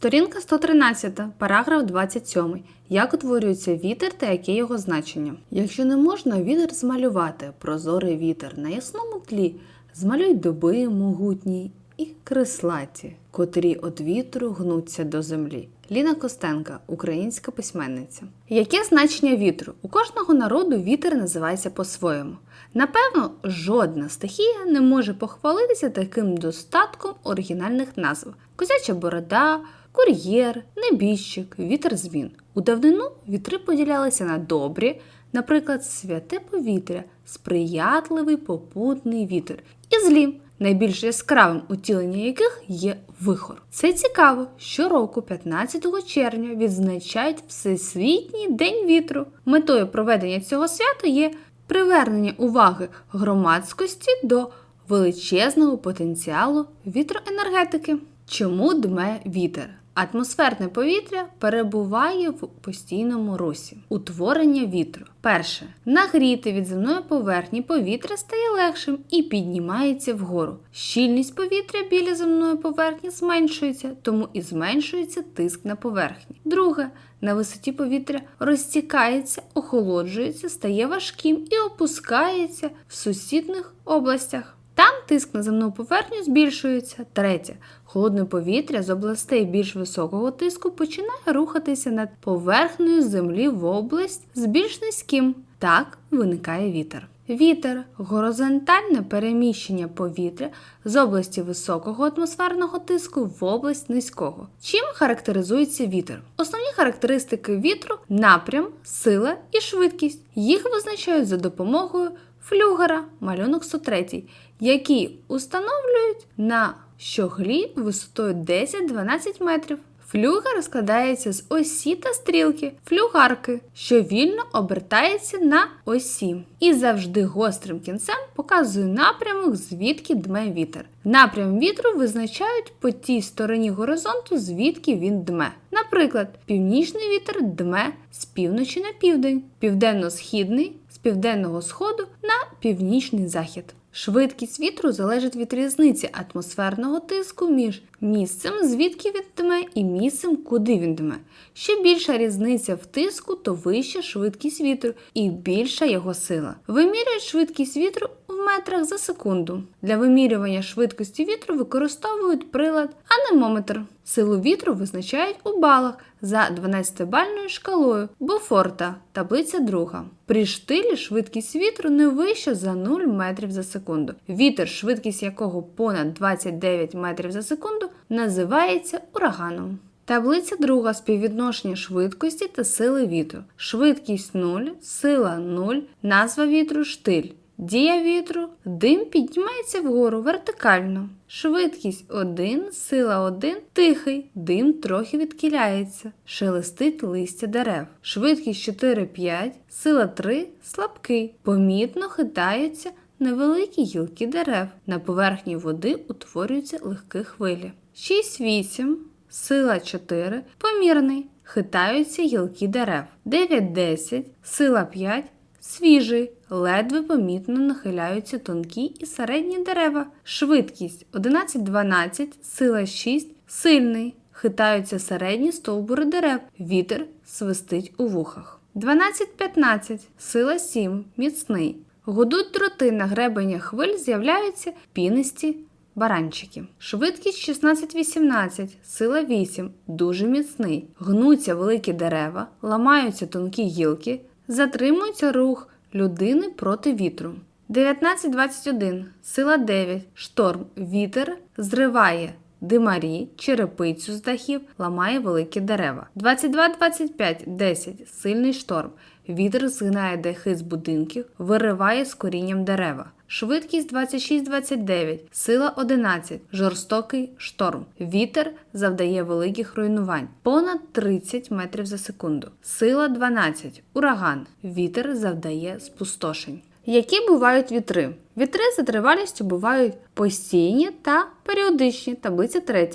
Сторінка 113, параграф 27. Як утворюється вітер та яке його значення? Якщо не можна вітер змалювати, прозорий вітер на ясному тлі, змалюй дуби могутні і креслаті, котрі від вітру гнуться до землі. Ліна Костенка, українська письменниця. Яке значення вітру? У кожного народу вітер називається по-своєму. Напевно, жодна стихія не може похвалитися таким достатком оригінальних назв: козяча борода, кур'єр, небіжчик, вітер змін. У давнину вітри поділялися на добрі, наприклад, святе повітря, сприятливий попутний вітер, і злі, найбільш яскравим утіленням яких є вихор. Це цікаво. Щороку, 15 червня, відзначають Всесвітній день вітру. Метою проведення цього свята є привернення уваги громадськості до величезного потенціалу вітроенергетики. Чому дме вітер? Атмосферне повітря перебуває в постійному русі. Утворення вітру. Перше. Нагріти від земної поверхні повітря стає легшим і піднімається вгору. Щільність повітря біля земної поверхні зменшується, тому і зменшується тиск на поверхні. Друге. На висоті повітря розтікається, охолоджується, стає важким і опускається в сусідних областях. Там тиск на земну поверхню збільшується. Третє. Холодне повітря з областей більш високого тиску починає рухатися над поверхнею землі в область з більш низьким. Так виникає вітер. Вітер горизонтальне переміщення повітря з області високого атмосферного тиску в область низького. Чим характеризується вітер? Основні характеристики вітру напрям, сила і швидкість. Їх визначають за допомогою флюгера, малюнок 103, які установлюють на щоглі висотою 10-12 метрів. Флюгер складається з осі та стрілки, флюгарки, що вільно обертається на осі, і завжди гострим кінцем показує напрямок, звідки дме вітер. Напрям вітру визначають по тій стороні горизонту, звідки він дме. Наприклад, північний вітер дме з півночі на південь, південно-східний з південного сходу на північний захід. Швидкість вітру залежить від різниці атмосферного тиску між місцем, звідки він дме, і місцем, куди він дме. Що більша різниця в тиску, то вища швидкість вітру і більша його сила. Вимірюють швидкість вітру метрах за секунду. Для вимірювання швидкості вітру використовують прилад анемометр. Силу вітру визначають у балах за 12-бальною шкалою Бофорта, таблиця 2. При штилі швидкість вітру не вища за 0 метрів за секунду. Вітер, швидкість якого понад 29 метрів за секунду, називається ураганом. Таблиця 2. Співвідношення швидкості та сили вітру. Швидкість 0, сила 0, назва вітру штиль. Дія вітру, дим піднімається вгору вертикально. Швидкість 1, сила 1, тихий, дим трохи відкиляється, шелестить листя дерев. Швидкість 4-5, сила 3, слабкий, помітно хитаються невеликі гілки дерев. На поверхні води утворюються легкі хвилі. 6-8, сила 4, помірний, хитаються гілки дерев. 9-10, сила 5, свіжий, ледве помітно нахиляються тонкі і середні дерева. Швидкість 11-12, сила 6, сильний, хитаються середні стовбури дерев, вітер свистить у вухах. 12-15, сила 7, міцний. Гудуть дроти на гребенях хвиль з'являються пінисті баранчики. Швидкість 16-18, сила 8, дуже міцний. Гнуться великі дерева, ламаються тонкі гілки, затримується рух людини проти вітру. 19-21, сила 9, шторм, вітер зриває димарі, черепицю з дахів, ламає великі дерева. 22-25, 10, сильний шторм. Вітер згинає дахи з будинків, вириває з корінням дерева. Швидкість 26-29, сила 11, жорстокий шторм. Вітер завдає великих руйнувань. Понад 30 метрів за секунду. Сила 12, ураган. Вітер завдає спустошень. Які бувають вітри? Вітри за тривалістю бувають постійні та періодичні. Таблиця 3.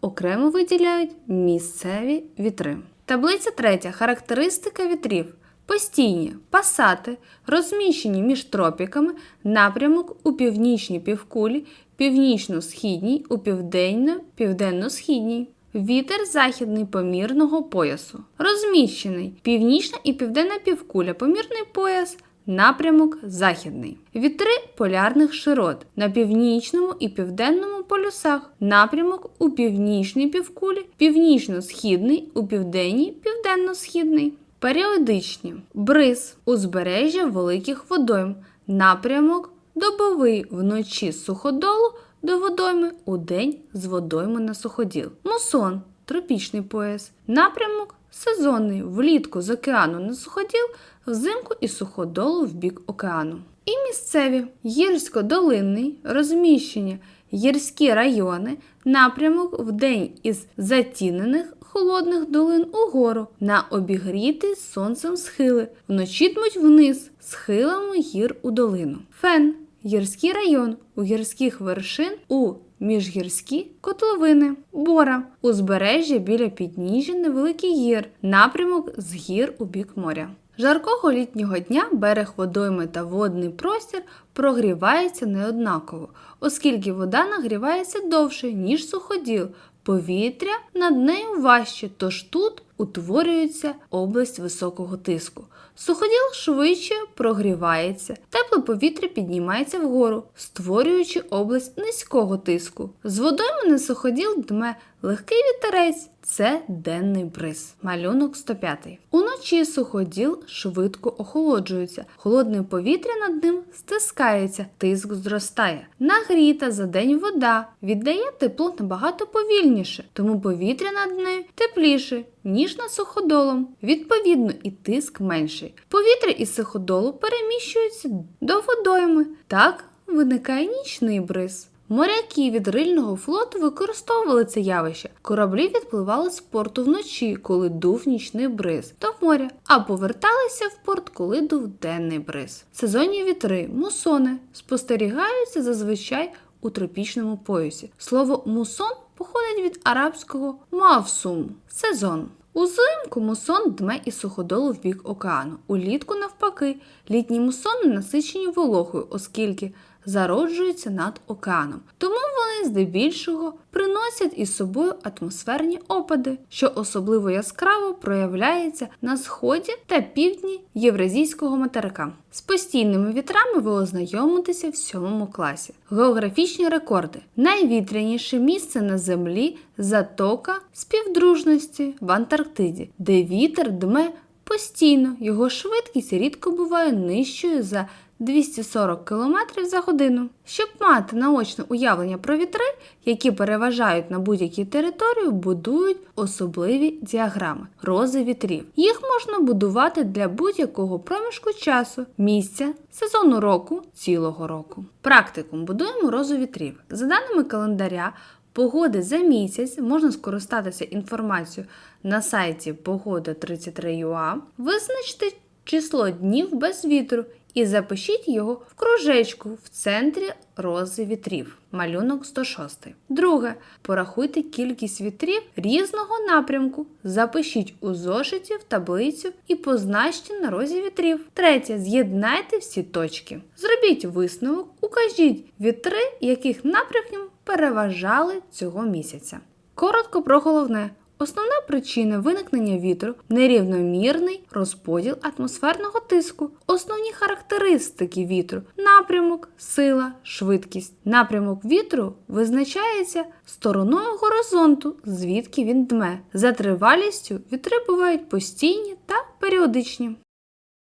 Окремо виділяють місцеві вітри. Таблиця 3. Характеристика вітрів. Постійні пасати, розміщені між тропіками, напрямок у північній півкулі, північно-східній, у південно-південно-східній. Вітер західний помірного поясу. Розміщений північна і південна півкуля, помірний пояс, напрямок західний. Вітри полярних широт на північному і південному полюсах. Напрямок у північній півкулі, північно-східний, у південній, південно-східний. Періодичні бриз узбережжя великих водойм. Напрямок добовий вночі з суходолу до водойми, удень з водойми на суходіл. Мусон тропічний пояс. Напрямок сезонний влітку з океану на суходіл, взимку із суходолу в бік океану. І місцеві гірсько-долинний розміщення гірські райони, напрямок в день із затінених холодних долин угору на обігріти сонцем схили, вночі дмуть вниз схилами гір у долину. Фен гірський район у гірських вершин у міжгірські котловини, бора, узбережжя біля підніжжя невеликий гір, напрямок з гір у бік моря. Жаркого літнього дня берег водойми та водний простір прогрівається неоднаково, оскільки вода нагрівається довше, ніж суходіл. Повітря над нею важче, тож тут утворюється область високого тиску. Суходіл швидше прогрівається, тепле повітря піднімається вгору, створюючи область низького тиску. З водойми на суходіл дме легкий вітерець. Це денний бриз. Малюнок 105. Уночі суходіл швидко охолоджується. Холодне повітря над ним стискається, тиск зростає. Нагріта за день вода віддає тепло набагато повільніше, тому повітря над нею тепліше, ніж над суходолом. Відповідно, і тиск менший. Повітря із суходолу переміщується до водойми. Так виникає нічний бриз. Моряки від рильного флоту використовували це явище. Кораблі відпливали з порту вночі, коли дув нічний бриз до моря, а поверталися в порт, коли дув денний бриз. Сезонні вітри, мусони спостерігаються зазвичай у тропічному поясі. Слово мусон походить від арабського мавсум сезон. Узимку мусон дме із суходолу в бік океану. Улітку навпаки, літні мусони насичені вологою, оскільки зароджуються над океаном. Тому вони здебільшого приносять із собою атмосферні опади, що особливо яскраво проявляється на сході та півдні Євразійського материка. З постійними вітрами ви ознайомитеся в сьомому класі. Географічні рекорди. Найвітряніше місце на землі затока співдружності в Антарктиді, де вітер дме постійно, його швидкість рідко буває нижчою за 240 км за годину. Щоб мати наочне уявлення про вітри, які переважають на будь-якій території, будують особливі діаграми рози вітрів. Їх можна будувати для будь-якого проміжку часу, місця, сезону року, цілого року. Практикум будуємо розу вітрів. За даними календаря, Погоди за місяць можна скористатися інформацією на сайті Погода 33.ua, визначте число днів без вітру і запишіть його в кружечку в центрі рози вітрів. Малюнок 106. Друге. Порахуйте кількість вітрів різного напрямку. Запишіть у зошиті в таблицю і позначте на розі вітрів. Третє. З'єднайте всі точки. Зробіть висновок, укажіть вітри, яких напрямків переважали цього місяця. Коротко про головне. Основна причина виникнення вітру нерівномірний розподіл атмосферного тиску. Основні характеристики вітру напрямок, сила, швидкість. Напрямок вітру визначається стороною горизонту, звідки він дме. За тривалістю вітри бувають постійні та періодичні.